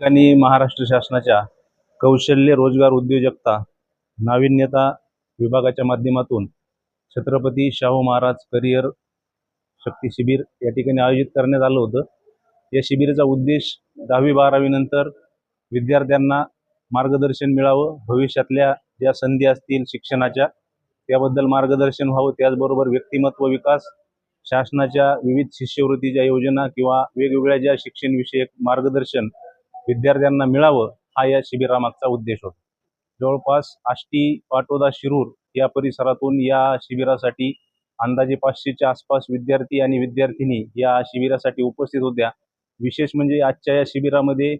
ठिकाणी महाराष्ट्र शासनाच्या कौशल्य रोजगार उद्योजकता नाविन्यता विभागाच्या माध्यमातून छत्रपती शाहू महाराज करिअर शक्ती शिबिर या ठिकाणी आयोजित करण्यात आलं होतं. या शिबिराचा उद्देश दहावी बारावीनंतर विद्यार्थ्यांना मार्गदर्शन मिळावं भविष्यातल्या ज्या संधी असतील शिक्षणाच्या त्याबद्दल मार्गदर्शन व्हावं त्याचबरोबर व्यक्तिमत्व विकास शासनाच्या विविध शिष्यवृत्तीच्या योजना किंवा वेगवेगळ्या ज्या शिक्षणविषयक मार्गदर्शन विद्यार्थ्यांना मिळावं हा या शिबिरामागचा उद्देश होता. जवळपास आष्टी पाटोदा शिरूर या परिसरातून या शिबिरासाठी अंदाजे पाचशेच्या आसपास विद्यार्थी आणि विद्यार्थिनी या शिबिरासाठी उपस्थित होत्या. विशेष म्हणजे आजच्या या शिबिरामध्ये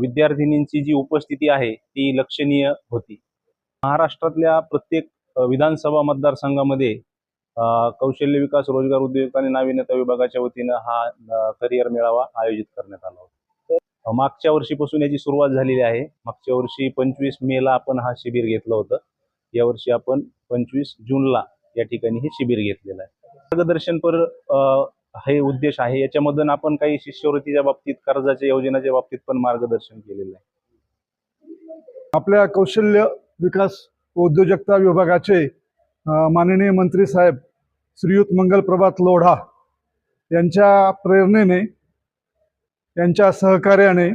विद्यार्थिनींची जी उपस्थिती आहे ती लक्षणीय होती. महाराष्ट्रातल्या प्रत्येक विधानसभा मतदारसंघामध्ये कौशल्य विकास रोजगार उद्योग आणि नाविन्यता विभागाच्या वतीनं हा करिअर मेळावा आयोजित करण्यात आला होता. मागच्या वर्षीपासून याची सुरुवात झालेली आहे. मागच्या वर्षी पंचवीस मेला आपण हा शिबिर घेतलं होतं. यावर्षी आपण पंचवीस जूनला या ठिकाणी हे शिबिर घेतलेलं आहे. मार्गदर्शनपर हे उद्देश आहे. याच्यामधून आपण काही शिष्यवृत्तीच्या बाबतीत कर्जाच्या योजनेच्या बाबतीत पण मार्गदर्शन केलेलं आहे. आपल्या कौशल्य विकास व उद्योजकता विभागाचे माननीय मंत्री साहेब श्रीयुत मंगल प्रभात लोढा यांच्या प्रेरणेने यांच्या सहकार्याने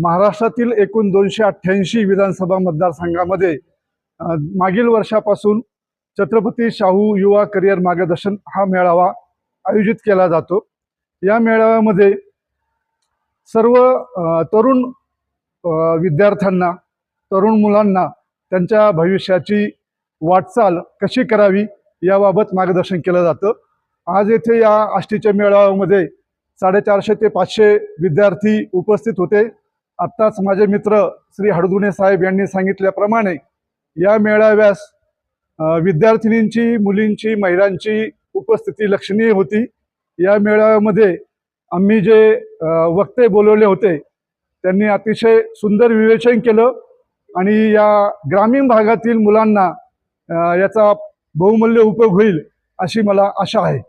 महाराष्ट्रातील एकूण दोनशे अठ्ठ्याऐंशी विधानसभा मतदारसंघामध्ये मागील वर्षापासून छत्रपती शाहू युवा करिअर मार्गदर्शन हा मेळावा आयोजित केला जातो. या मेळाव्यामध्ये सर्व तरुण विद्यार्थ्यांना तरुण मुलांना त्यांच्या भविष्याची वाटचाल कशी करावी याबाबत मार्गदर्शन केलं जातं. आज येथे या आष्टीच्या मेळाव्यामध्ये साडेचारशे ते पाचशे विद्यार्थी उपस्थित होते. आत्ताच माझे मित्र श्री हडदुणे साहेब यांनी सांगितल्याप्रमाणे या मेळाव्यास विद्यार्थिनींची मुलींची महिलांची उपस्थिती लक्षणीय होती. या मेळाव्यामध्ये आम्ही जे वक्ते बोलवले होते त्यांनी अतिशय सुंदर विवेचन केलं आणि या ग्रामीण भागातील मुलांना याचा बहुमूल्य उपयोग होईल अशी मला आशा आहे.